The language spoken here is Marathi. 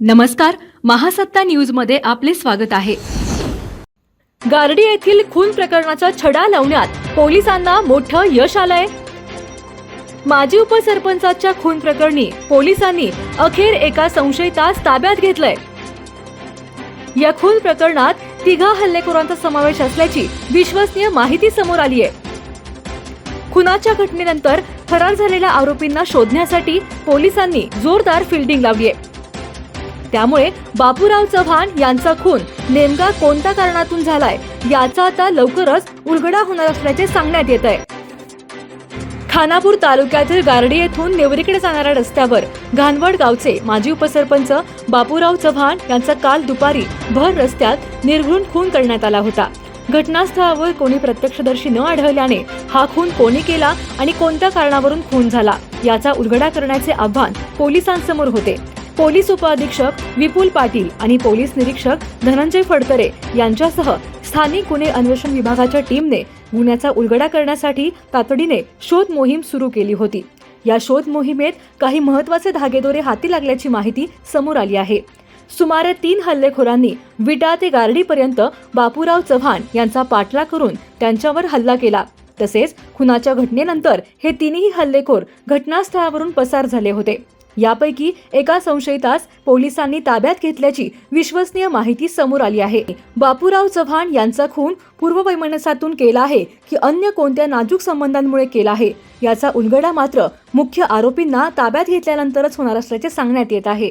नमस्कार महासत्ता न्यूजमध्ये आपले स्वागत आहे. गार्डी येथील खून प्रकरणाचा छडा लावण्यात पोलिसांना मोठं यश आलंय. माजी उपसरपंचाच्या खून प्रकरणी पोलिसांनी अखेर एका संशयितास ताब्यात घेतलंय. या खून प्रकरणात तिघा हल्लेखोरांचा समावेश असल्याची विश्वसनीय माहिती समोर आली आहे खुनाच्या घटनेनंतर फरार झालेल्या आरोपींना शोधण्यासाठी पोलिसांनी जोरदार फिल्डिंग लावली आहे त्यामुळे बापूराव चव्हाण यांचा खून नेमका कोणत्या कारणातून झालाय याचा आता लवकरच उलगडा होणार असल्याचे सांगण्यात येत आहे खानापूर तालुक्यातील गारडी येथून नेवरीकडे जाणाऱ्या रस्त्यावर घानवड गावचे माजी उपसरपंच बापूराव चव्हाण यांचा काल दुपारी भर रस्त्यात निर्घृण खून करण्यात आला होता. घटनास्थळावर कोणी प्रत्यक्षदर्शी न आढळल्याने हा खून कोणी केला आणि कोणत्या कारणावरून खून झाला याचा उलगडा करण्याचे आव्हान पोलिसांसमोर होते. पोलीस उपअधीक्षक विपुल पाटील आणि पोलीस निरीक्षक धनंजय फडकरे यांच्यासह स्थानिक गुन्हे अन्वेषण विभागाच्या टीमने गुन्ह्याचा उलगडा करण्यासाठी तातडीने शोध मोहीम सुरू केली होती. या शोध मोहिमेत काही महत्त्वाचे धागेदोरे हाती लागल्याची माहिती समोर आली आहे. सुमारे तीन हल्लेखोरांनी विटा ते गारडीपर्यंत बापूराव चव्हाण यांचा पाठला करून त्यांच्यावर हल्ला केला. तसेच खुनाच्या घटनेनंतर हे तिन्ही हल्लेखोर घटनास्थळावरून पसार झाले होते. यापैकी एका संशयितास पोलिसांनी ताब्यात घेतल्याची विश्वसनीय माहिती समोर आली आहे. बापूराव चव्हाण यांचा खून पूर्ववैमनस्यातून केला आहे की अन्य कोणत्या नाजूक संबंधांमुळे केला आहे? याचा उलगडा मात्र मुख्य आरोपींना ताब्यात घेतल्यानंतरच होणार असल्याचे सांगण्यात येत आहे.